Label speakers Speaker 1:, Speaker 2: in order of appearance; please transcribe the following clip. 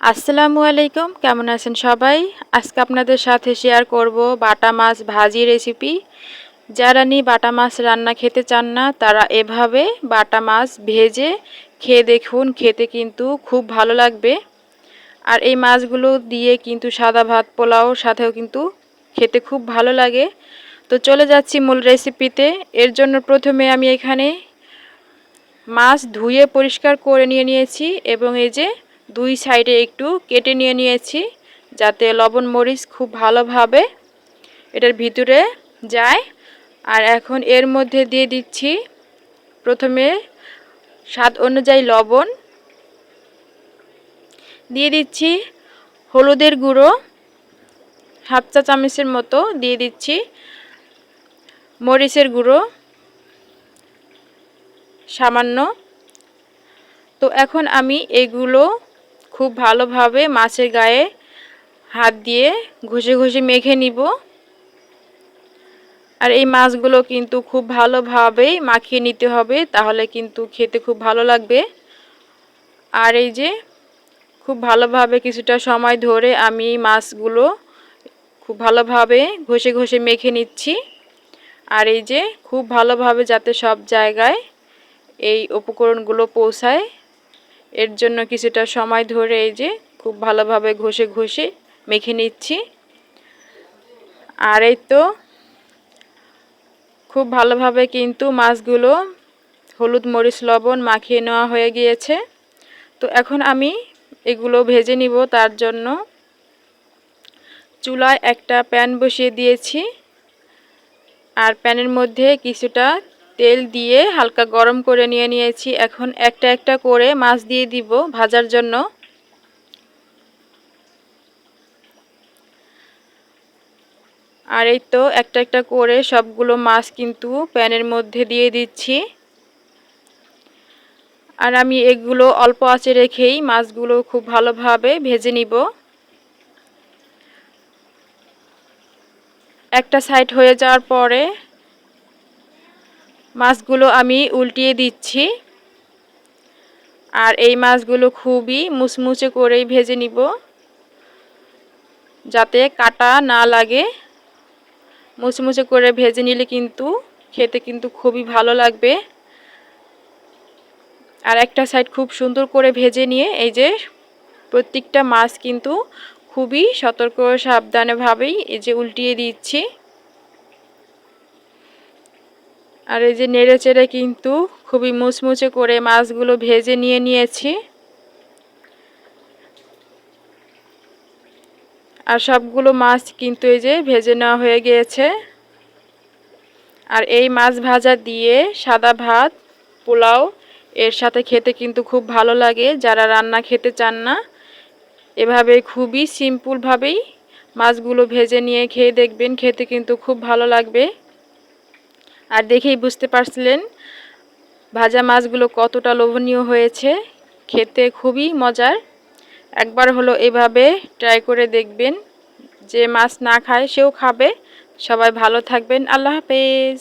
Speaker 1: আসসালামু আলাইকুম, কেমন আছেন সবাই? আজকে আপনাদের সাথে শেয়ার করব বাটা মাছ ভাজি রেসিপি যারা নি বাটা মাছ রান্না খেতে চান না, তারা এভাবে বাটা মাছ ভেজে খেয়ে দেখুন, খেতে কিন্তু খুব ভালো লাগবে। আর এই মাছগুলো দিয়ে কিন্তু সাদা ভাত, পোলাও সাথেও কিন্তু খেতে খুব ভালো লাগে। তো চলে যাচ্ছি মূল রেসিপিতে এর জন্য প্রথমে আমি এখানে মাছ ধুয়ে পরিষ্কার করে নিয়ে নিয়েছি এবং এই যে দুই সাইডে একটু কেটে নিয়ে নিয়েছি যাতে লবণ মরিচ খুব ভালোভাবে এটার ভিতরে যায়। আর এখন এর মধ্যে দিয়ে দিচ্ছি প্রথমে স্বাদ অনুযায়ী লবণ। দিয়ে দিচ্ছি হলুদের গুঁড়ো, হাফ চা চামচের মতো দিয়ে দিচ্ছি মরিচের গুঁড়ো, সামান্য। তো এখন আমি এগুলো খুব ভালোভাবে মাছের গায়ে হাত দিয়ে ঘষে ঘষে মেখে নিব। আর এই মাছগুলো কিন্তু খুব ভালোভাবেই মাখিয়ে নিতে হবে, তাহলে কিন্তু খেতে খুব ভালো লাগবে। আর এই যে খুব ভালোভাবে কিছুটা সময় ধরে আমি মাছগুলো খুব ভালোভাবে ঘষে ঘষে মেখে নিচ্ছি। আর এই যে খুব ভালোভাবে যাতে সব জায়গায় এই উপকরণগুলো পৌঁছায় এর জন্য কিছুটা সময় ধরে এই যে খুব ভালোভাবে ঘষে ঘষে মেখে নিচ্ছি। আর এই তো খুব ভালোভাবে কিন্তু মাছগুলো হলুদ মরিচ, লবণ মাখিয়ে নেওয়া হয়ে গিয়েছে। তো এখন আমি এগুলো ভেজে নিব। তার জন্য চুলায় একটা প্যান বসিয়ে দিয়েছি। আর প্যানের মধ্যে কিছুটা তেল দিয়ে হালকা গরম করে নিয়ে নিয়েছি। এখন একটা একটা করে মাছ দিয়ে দিব ভাজার জন্য। আর এই তো একটা একটা করে সবগুলো মাছ কিন্তু প্যানের মধ্যে দিয়ে দিচ্ছি। আর আমি এগুলো অল্প আঁচে রেখেই মাছগুলো খুব ভালোভাবে ভেজে নিব। একটা সাইড হয়ে যাওয়ার পরে মাছগুলো আমি উল্টিয়ে দিচ্ছি। আর এই মাছগুলো খুবই মুচমুচে করেই ভেজে নিব। যাতে কাটা না লাগে। মুচমুচে করে ভেজে নিলে কিন্তু খেতে কিন্তু খুবই ভালো লাগবে। আর একটা সাইড খুব সুন্দর করে ভেজে নিয়ে এই যে প্রত্যেকটা মাছ কিন্তু খুবই সতর্ক সাবধানেভাবেই এই যে উল্টিয়ে দিচ্ছি। আর এই যে নেড়ে চেড়ে কিন্তু খুবই মুচমুচে করে মাছগুলো ভেজে নিয়ে নিয়েছি। আর সবগুলো মাছ কিন্তু এই যে ভেজে নেওয়া হয়ে গিয়েছে। আর এই মাছ ভাজা দিয়ে সাদা ভাত, পোলাও এর সাথে খেতে কিন্তু খুব ভালো লাগে। যারা রান্না খেতে চান না, এভাবে খুবই সিম্পলভাবেই মাছগুলো ভেজে নিয়ে খেয়ে দেখবেন, খেতে কিন্তু খুব ভালো লাগবে। আর দেখেই বুঝতে পারছিলেন ভাজা মাছগুলো কতটা লোভনীয় হয়েছে। খেতে খুবই মজার। একবার হলো এভাবে ট্রাই করে দেখবেন। যে মাছ না খায় সেও খাবে। সবাই ভালো থাকবেন। আল্লাহ হাফেজ।